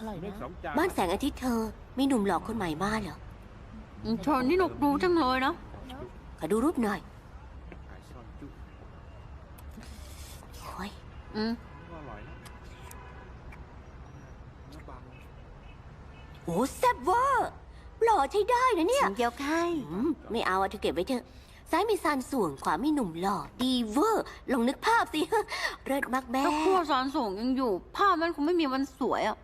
อร่อยเล็กนะสองจานบ้านแสงอาทิตย์เธอ มีหนุ่มหล่อคนใหม่มาเหรออืมชนนี่หนกรู้จังเลยเนาะขอดูรูปหน่อยขายซอยจุโอ้ยอืมก็อร่อยนะเนื้อบางโอ้แซ่บเวอร์หล่อใช้ได้นะเนี่ยเดียวกันอืมไม่เอาอะเธอเก็บไว้เถอะ ซ้ายมีซานส่วงขวามีหนุ่มหล่อ ดีเวอร์ลองนึกภาพสิ เลิศมากแม่ ถ้าขั้วสารส่งยังอยู่ ภาพมันคงไม่มีวันสวยอะ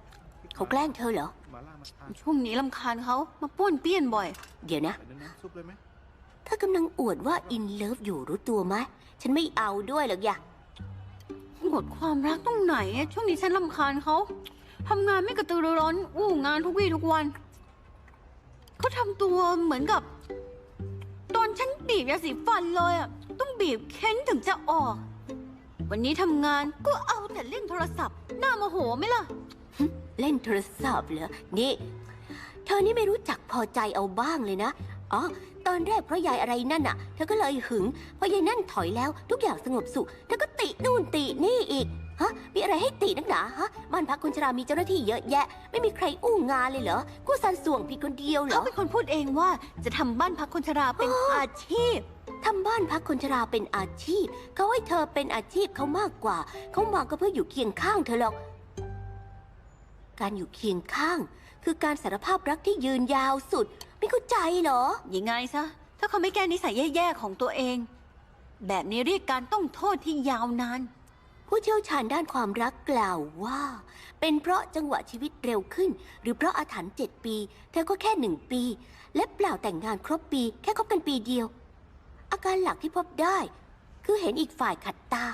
เขาแกล้งเธอเหรอ มาล่ามาทานช่วงนี้ลำคาญเขามาป้วนเปี้ยนบ่อย เดี๋ยวนะ ใส่ในน้ำซุปเลยไหมถ้ากำลังอวดว่าอินเลิฟอยู่รู้ตัวไหม ฉันไม่เอาด้วยหรอกอย่าหมดความรักตรงไหนอะช่วงนี้ฉันลำคาญเขาทำงานไม่กระตือรือร้น อู้งานทุกวี่ทุกวัน เขาทำตัวเหมือนกับ ตอนฉันบีบยาสีฟันเลยอะต้องบีบเค้นถึงจะออก วันนี้ทำงานก็เอาแต่เล่นโทรศัพท์ หน้าโมโหไหมล่ะ เล่นโทรศัพท์เหรอ นี่ เธอนี่ไม่รู้จักพอใจเอาบ้างเลยนะ อ๋อ ตอนแรกเพราะยายอะไรนั่นน่ะ เธอก็เลยหึง พอยายนั่นถอยแล้วทุกอย่างสงบสุข เธอก็ตินู่นตินี่อีก ฮะ มีอะไรให้ตินักหนาฮะ บ้านพักคนชรามีเจ้าหน้าที่เยอะแยะ ไม่มีใครอู้งานเลยเหรอ กูสันส่วงผิดคนเดียวเหรเขาอ เป็นคนพูดเองว่าจะทำบ้านพักคนชราเป็นอาชีพ ทำบ้านพักคนชราเป็นอาชีพ เขาให้เธอเป็นอาชีพเขามากกว่า เขามาก็เพื่ออยู่เคียงข้างเธอหรอก การอยู่เคียงข้าง คือการสารภาพรักที่ยืนยาวสุด ไม่เข้าใจเหรอ ยังไงซะ ถ้าเขาไม่แก้นิสัยแย่ๆของตัวเอง แบบนี้เรียกการต้องโทษที่ยาวนาน ผู้เชี่ยวชาญด้านความรักกล่าวว่า เป็นเพราะจังหวะชีวิตเร็วขึ้น หรือเพราะอาถรรพ์เจ็ดปี เธอก็แค่หนึ่งปี และเปล่าแต่งงานครบปี แค่คบกันปีเดียว อาการหลักที่พบได้ คือเห็นอีกฝ่ายขัดตา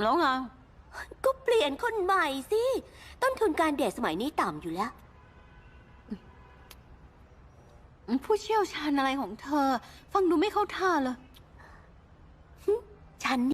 แล้วไง ก็เปลี่ยนคนใหม่สิ ต้นทุนการเดทสมัยนี้ต่ำอยู่แล้ว ผู้เชี่ยวชาญอะไรของเธอ ฟังดูไม่เข้าท่าเลย ฉัน